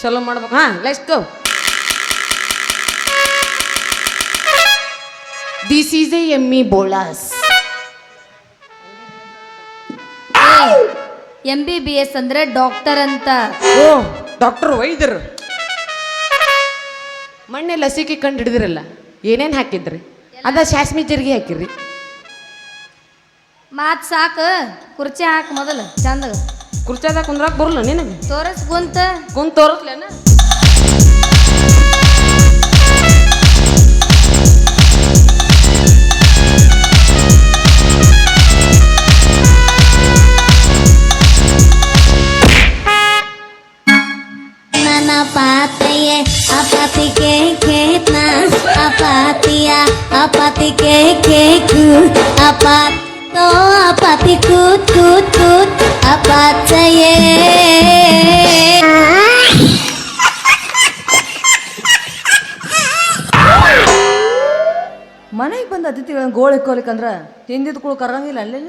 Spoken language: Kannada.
ಚಲೋ ಮಾಡ್ಬೇಕು. ಹಾ let's go this is a ಎಮ್ಮಿ ಬೋಳಾಸ್ ಎಂ ಬಿ ಬಿ ಎಸ್ ಅಂದ್ರೆ ಡಾಕ್ಟರ್ ಅಂತ. ಓ ಡಾಕ್ಟರ್ ವೈದ್ಯರು. ಮೊನ್ನೆ ಲಸಿಕೆ ಕಂಡು ಹಿಡಿದಿರಲ್ಲ. ಏನೇನು ಹಾಕಿದ್ರಿ? ಅದ ಶಾಸ್ಮಿ ಜರ್ಗಿ ಹಾಕಿರಿ ಮಾತ್ ಸಾಕು ಕುರ್ಚಿ ಹಾಕಿ ಮೊದಲು ಚಂದ ಕುರ್ಚಾದಾಗ ಕುಂದ್ರಾಕ್ ಬರಲ್ಲ ನಿನಗೆ? ತೋರಸ್ ಕುಂತ ಕುಂತ ತೋರಿಸ್ಲೇನ? ನನ್ನ ಪಾತೆಯೇ ಅಪಾತಿಗೆ ಖೇತ್ನ ಅಪಾತಿಯ ಅಪಾತಿಗೆ ಕೇಕು ಅಪಾತೋ ಅಪಾತಿ ಕೂತ್ ಕೂತ್ ಅಪಾಚಯೇ ಮನೆಗೆ ಬಂದ ಅತಿಥಿಗಳನ್ನ ಗೋಳಿಕ್ಕೋಲಿಕ್ಕಂದ್ರ ಹಿಂದಿದ್ ಕುಳು ಕರಂಗಿಲ್ಲ ಅಲ್ಲಿ.